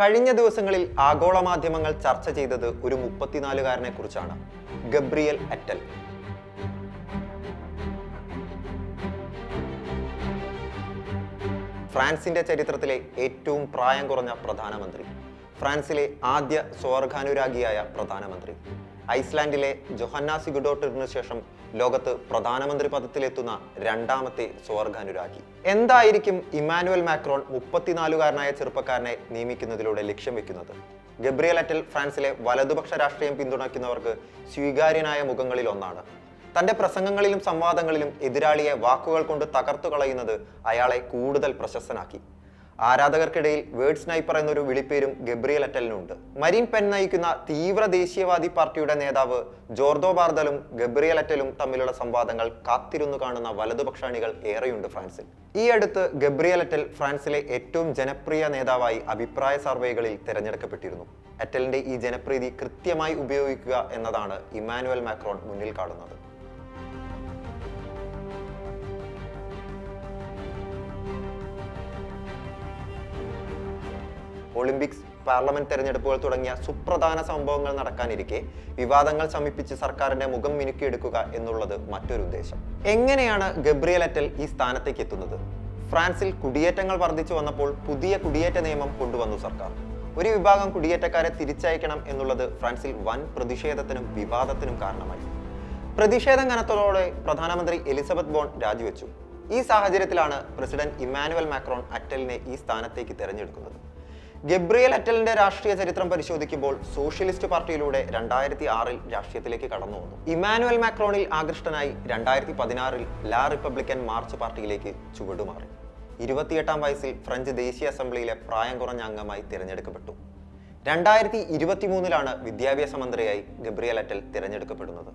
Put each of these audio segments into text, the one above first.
കഴിഞ്ഞ ദിവസങ്ങളിൽ ആഗോള മാധ്യമങ്ങൾ ചർച്ച ചെയ്തത് ഒരു മുപ്പത്തിനാലുകാരനെ കുറിച്ചാണ്. Gabriel Attal. ഫ്രാൻസിന്റെ ചരിത്രത്തിലെ ഏറ്റവും പ്രായം കുറഞ്ഞ പ്രധാനമന്ത്രി. ഫ്രാൻസിലെ ആദ്യ സ്വർഗാനുരാഗിയായ പ്രധാനമന്ത്രി. ഐസ്ലാൻഡിലെ ജൊഹന്നാസി സിഗുഡോട്ടിന് ശേഷം ലോകത്ത് പ്രധാനമന്ത്രി പദത്തിലെത്തുന്ന രണ്ടാമത്തെ സ്വർഗാനുരാഗി. എന്തായിരിക്കും ഇമാനുവൽ മാക്രോൺ മുപ്പത്തിനാലുകാരനായ ചെറുപ്പക്കാരനെ നിയമിക്കുന്നതിലൂടെ ലക്ഷ്യം വെക്കുന്നത്? ഗബ്രിയൽ അറ്റൽ ഫ്രാൻസിലെ വലതുപക്ഷ രാഷ്ട്രീയം പിന്തുണയ്ക്കുന്നവർക്ക് സ്വീകാര്യനായ മുഖങ്ങളിൽ ഒന്നാണ്. തന്റെ പ്രസംഗങ്ങളിലും സംവാദങ്ങളിലും എതിരാളിയെ വാക്കുകൾ കൊണ്ട് തകർത്തു കളയുന്നത് അയാളെ കൂടുതൽ പ്രശസ്തനാക്കി. ആരാധകർക്കിടയിൽ വേർഡ് സ്നൈപ്പർ എന്നൊരു വിളിപ്പേരും ഗബ്രിയൽ അറ്റലിനുണ്ട് മരീൻ പെൻ നയിക്കുന്ന തീവ്ര ദേശീയവാദി പാർട്ടിയുടെ നേതാവ് ജോർദോ ബാർദലും ഗബ്രിയൽ അറ്റലും തമ്മിലുള്ള സംവാദങ്ങൾ കാത്തിരുന്നു കാണുന്ന വലതുപക്ഷാണികൾ ഏറെയുണ്ട് ഫ്രാൻസിൽ. ഈ അടുത്ത് ഗബ്രിയൽ അറ്റൽ ഫ്രാൻസിലെ ഏറ്റവും ജനപ്രിയ നേതാവായി അഭിപ്രായ സർവേകളിൽ തിരഞ്ഞെടുക്കപ്പെട്ടിരുന്നു. അറ്റലിന്റെ ഈ ജനപ്രീതി കൃത്യമായി ഉപയോഗിക്കുക എന്നതാണ് ഇമ്മാനുവൽ മാക്രോൺ മുന്നിൽ കാണുന്നത്. ഒളിമ്പിക്സ് പാർലമെന്റ് തെരഞ്ഞെടുപ്പുകൾ തുടങ്ങിയ സുപ്രധാന സംഭവങ്ങൾ നടക്കാനിരിക്കെ വിവാദങ്ങൾ ശമിപ്പിച്ച് സർക്കാരിന്റെ മുഖം മിനുക്കിയെടുക്കുക എന്നുള്ളത് മറ്റൊരു ഉദ്ദേശം. എങ്ങനെയാണ് ഗബ്രിയൽ അറ്റൽ ഈ സ്ഥാനത്തേക്ക് എത്തുന്നത്? ഫ്രാൻസിൽ കുടിയേറ്റങ്ങൾ വർദ്ധിച്ചു വന്നപ്പോൾ പുതിയ കുടിയേറ്റ നിയമം കൊണ്ടുവന്നു സർക്കാർ. ഒരു വിഭാഗം കുടിയേറ്റക്കാരെ തിരിച്ചയക്കണം എന്നുള്ളത് ഫ്രാൻസിൽ വൻ പ്രതിഷേധത്തിനും വിവാദത്തിനും കാരണമായി. പ്രതിഷേധം കനത്തോടെ പ്രധാനമന്ത്രി എലിസബത്ത് ബോൺ രാജിവെച്ചു. ഈ സാഹചര്യത്തിലാണ് പ്രസിഡന്റ് ഇമ്മാനുവൽ മാക്രോൺ അറ്റലിനെ ഈ സ്ഥാനത്തേക്ക് തിരഞ്ഞെടുക്കുന്നത്. ഗബ്രിയൽ അറ്റലിന്റെ രാഷ്ട്രീയ ചരിത്രം പരിശോധിക്കുമ്പോൾ സോഷ്യലിസ്റ്റ് പാർട്ടിയിലൂടെ രണ്ടായിരത്തി ആറിൽ രാഷ്ട്രീയത്തിലേക്ക് കടന്നു വന്നു. ഇമാനുവൽ മാക്രോണിൽ ആകൃഷ്ടനായി രണ്ടായിരത്തി പതിനാറിൽ ലാ റിപ്പബ്ലിക്കൻ മാർച്ച് പാർട്ടിയിലേക്ക് ചുവടുമാറി. ഇരുപത്തിയെട്ടാം വയസ്സിൽ ഫ്രഞ്ച് ദേശീയ അസംബ്ലിയിലെ പ്രായം കുറഞ്ഞ അംഗമായി തിരഞ്ഞെടുക്കപ്പെട്ടു. രണ്ടായിരത്തി ഇരുപത്തിമൂന്നിലാണ് വിദ്യാഭ്യാസ മന്ത്രിയായി ഗബ്രിയൽ അറ്റൽ തിരഞ്ഞെടുക്കപ്പെടുന്നത്.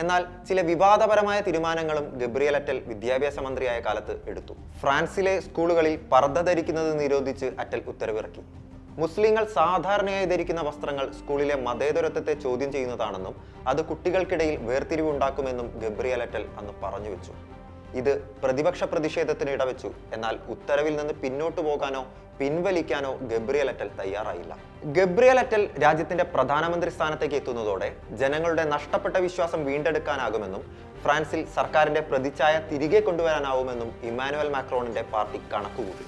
എന്നാൽ ചില വിവാദപരമായ തീരുമാനങ്ങളും ഗബ്രിയൽ അറ്റൽ വിദ്യാഭ്യാസ മന്ത്രിയായ കാലത്ത് എടുത്തു. ഫ്രാൻസിലെ സ്കൂളുകളിൽ പർദ്ദ ധരിക്കുന്നത് നിരോധിച്ച് അറ്റൽ ഉത്തരവിറക്കി. മുസ്ലിങ്ങൾ സാധാരണയായി ധരിക്കുന്ന വസ്ത്രങ്ങൾ സ്കൂളിലെ മതേതരത്വത്തെ ചോദ്യം ചെയ്യുന്നതാണെന്നും അത് കുട്ടികൾക്കിടയിൽ വേർതിരിവുണ്ടാക്കുമെന്നും ഗബ്രിയൽ അറ്റൽ അന്ന് പറഞ്ഞു വെച്ചു. ഇത് പ്രതിപക്ഷ പ്രതിഷേധത്തിന് ഇടവെച്ചു. എന്നാൽ ഉത്തരവിൽ നിന്ന് പിന്നോട്ടു പോകാനോ പിൻവലിക്കാനോ ഗബ്രിയൽ അറ്റൽ തയ്യാറായില്ല. ഗബ്രിയൽ അറ്റൽ രാജ്യത്തിന്റെ പ്രധാനമന്ത്രി സ്ഥാനത്തേക്ക് എത്തുന്നതോടെ ജനങ്ങളുടെ നഷ്ടപ്പെട്ട വിശ്വാസം വീണ്ടെടുക്കാനാകുമെന്നും ഫ്രാൻസിൽ സർക്കാരിന്റെ പ്രതിച്ഛായ തിരികെ കൊണ്ടുവരാനാവുമെന്നും ഇമ്മാനുവൽ മാക്രോണിന്റെ പാർട്ടി കണക്കുകൂട്ടി